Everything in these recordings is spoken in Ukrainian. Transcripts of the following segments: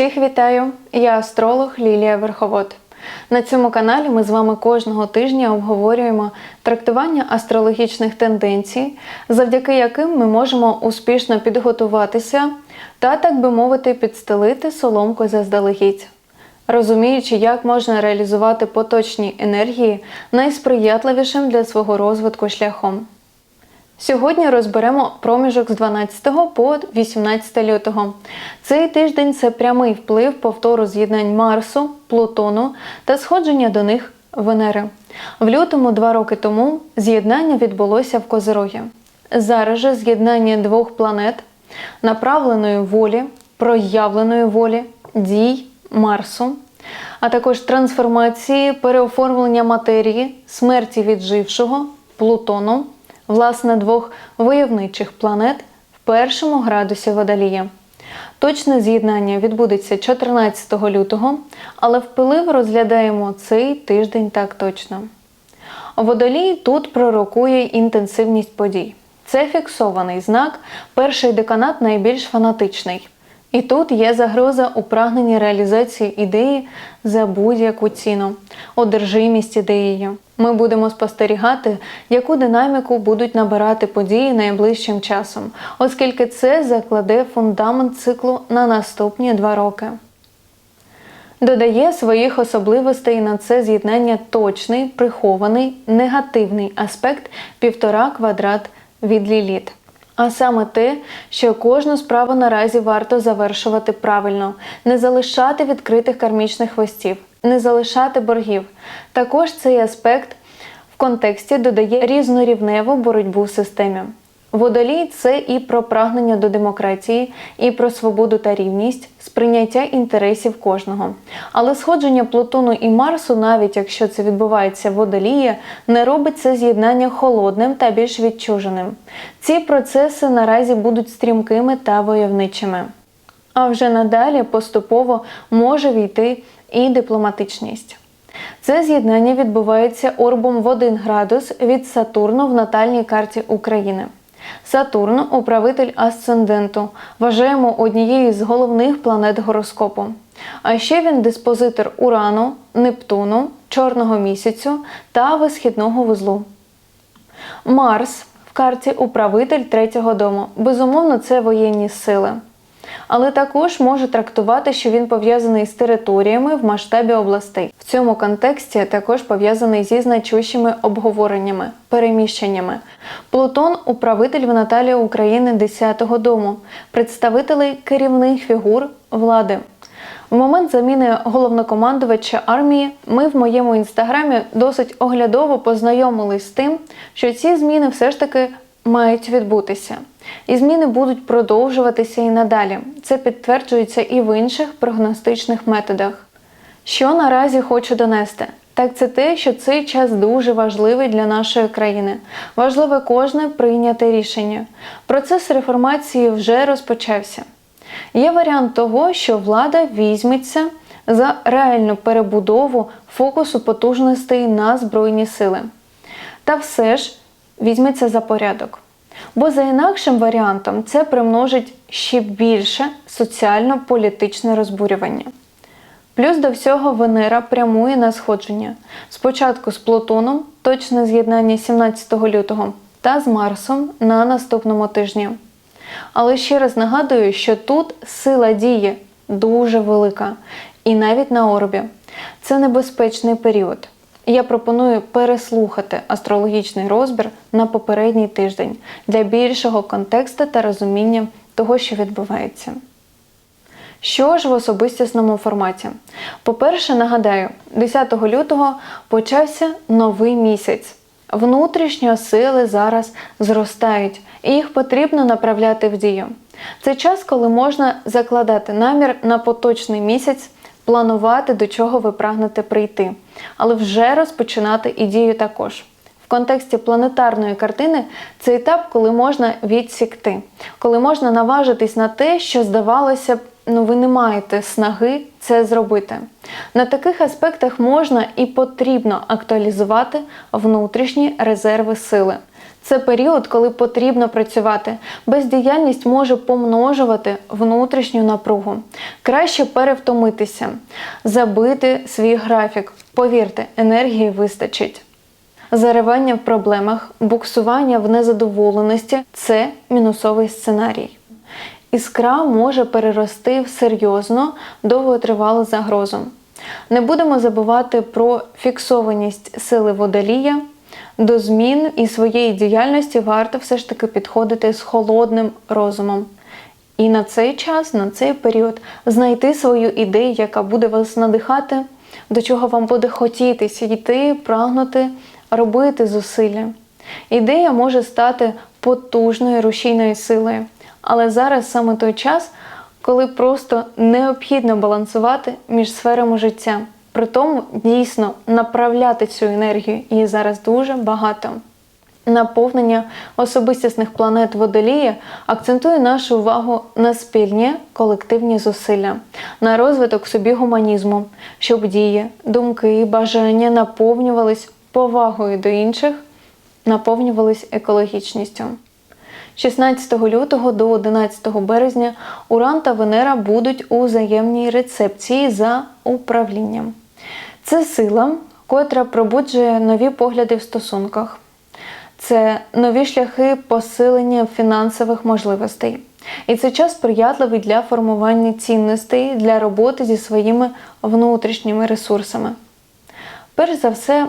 Всіх вітаю! Я астролог Лілія Верховод. На цьому каналі ми з вами кожного тижня обговорюємо трактування астрологічних тенденцій, завдяки яким ми можемо успішно підготуватися та, так би мовити, підстелити соломку заздалегідь. Розуміючи, як можна реалізувати поточні енергії найсприятливішим для свого розвитку шляхом. Сьогодні розберемо проміжок з 12 по 18 лютого. Цей тиждень це прямий вплив повтору з'єднань Марсу, Плутону та сходження до них Венери. В лютому, два роки тому, з'єднання відбулося в Козирогі. Зараз же з'єднання двох планет направленої волі, проявленої волі, дій Марсу, а також трансформації, переоформлення матерії, смерті віджившого, Плутону власне двох войовничих планет в першому градусі водолія. Точне з'єднання відбудеться 14 лютого, але впилив розглядаємо цей тиждень так точно. Водолій тут пророкує інтенсивність подій. Це фіксований знак, перший деканат найбільш фанатичний. І тут є загроза у прагненні реалізації ідеї за будь-яку ціну, одержимість ідеєю. Ми будемо спостерігати, яку динаміку будуть набирати події найближчим часом, оскільки це закладе фундамент циклу на наступні два роки. Додає своїх особливостей на це з'єднання точний, прихований, негативний аспект півтора квадрат від ліліт. А саме те, що кожну справу наразі варто завершувати правильно, не залишати відкритих кармічних хвостів, не залишати боргів. Також цей аспект в контексті додає різнорівневу боротьбу в системі. Водолій це і про прагнення до демократії, і про свободу та рівність, сприйняття інтересів кожного. Але сходження Плутону і Марсу, навіть якщо це відбувається в водолії, не робить це з'єднання холодним та більш відчуженим. Ці процеси наразі будуть стрімкими та войовничими. А вже надалі поступово може війти і дипломатичність. Це з'єднання відбувається орбом в 1 градус від Сатурну в натальній карті України. Сатурн, управитель асценденту, вважаємо однією з головних планет гороскопу. А ще він диспозитор Урану, Нептуну, Чорного місяцю та висхідного вузлу. Марс в карті управитель третього дому. Безумовно, це воєнні сили. Але також може трактувати, що він пов'язаний з територіями в масштабі областей. Цьому контексті також пов'язаний зі значущими обговореннями, переміщеннями. Плутон управитель в Наталі України 10-го дому, представителей керівних фігур влади. В момент заміни головнокомандувача армії ми в моєму інстаграмі досить оглядово познайомились з тим, що ці зміни все ж таки мають відбутися. І зміни будуть продовжуватися і надалі. Це підтверджується і в інших прогностичних методах. Що наразі хочу донести? Так це те, що цей час дуже важливий для нашої країни. Важливе кожне прийняте рішення. Процес реформації вже розпочався. Є варіант того, що влада візьметься за реальну перебудову фокусу потужностей на Збройні сили. Та все ж візьметься за порядок. Бо за інакшим варіантом це примножить ще більше соціально-політичне розбурювання. Плюс до всього Венера прямує на сходження. Спочатку з Плутоном, точне з'єднання 17 лютого, та з Марсом на наступному тижні. Але ще раз нагадую, що тут сила дії дуже велика, і навіть на орбі. Це небезпечний період. Я пропоную переслухати астрологічний розбір на попередній тиждень для більшого контексту та розуміння того, що відбувається. Що ж в особистісному форматі? По-перше, нагадаю, 10 лютого почався новий місяць. Внутрішньо сили зараз зростають, і їх потрібно направляти в дію. Це час, коли можна закладати намір на поточний місяць, планувати, до чого ви прагнете прийти, але вже розпочинати і дію також. В контексті планетарної картини це етап, коли можна відсікти, коли можна наважитись на те, що здавалося б, ну ви не маєте снаги це зробити. На таких аспектах можна і потрібно актуалізувати внутрішні резерви сили. Це період, коли потрібно працювати. Бездіяльність може помножувати внутрішню напругу. Краще перевтомитися, забити свій графік. Повірте, енергії вистачить. Заривання в проблемах, буксування в незадоволеності це мінусовий сценарій. Іскра може перерости в серйозну, довготривалу загрозу. Не будемо забувати про фіксованість сили водолія. До змін і своєї діяльності варто все ж таки підходити з холодним розумом. І на цей час, на цей період, знайти свою ідею, яка буде вас надихати, до чого вам буде хотітися йти, прагнути, робити зусилля. Ідея може стати потужною рушійною силою, але зараз саме той час, коли просто необхідно балансувати між сферами життя. При тому дійсно направляти цю енергію її зараз дуже багато. Наповнення особистісних планет водолія акцентує нашу увагу на спільні колективні зусилля, на розвиток собі гуманізму, щоб дії, думки і бажання наповнювались повагою до інших, наповнювались екологічністю. 16 лютого до 11 березня Уран та Венера будуть у взаємній рецепції за управлінням. Це сила, котра пробуджує нові погляди в стосунках. Це нові шляхи посилення фінансових можливостей. І це час сприятливий для формування цінностей для роботи зі своїми внутрішніми ресурсами. Перш за все,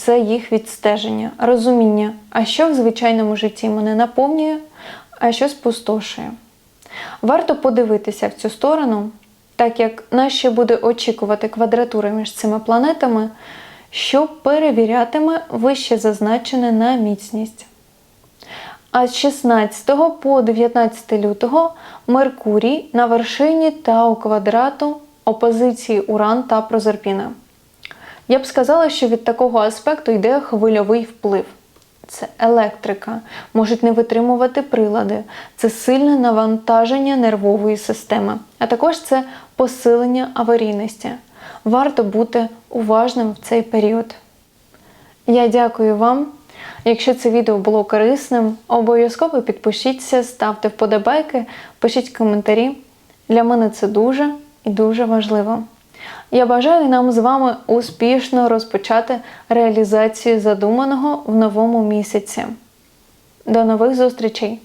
це їх відстеження, розуміння, а що в звичайному житті мене наповнює, а що спустошує. Варто подивитися в цю сторону, так як нас ще буде очікувати квадратура між цими планетами, що перевірятиме вище зазначене на міцність. А з 16 по 19 лютого Меркурій на вершині Тау квадрату опозиції Уран та Прозерпіна. Я б сказала, що від такого аспекту йде хвильовий вплив. Це електрика, можуть не витримувати прилади, це сильне навантаження нервової системи, а також це посилення аварійності. Варто бути уважним в цей період. Я дякую вам. Якщо це відео було корисним, обов'язково підпишіться, ставте вподобайки, пишіть коментарі. Для мене це дуже і дуже важливо. Я бажаю нам з вами успішно розпочати реалізацію задуманого в новому місяці. До нових зустрічей!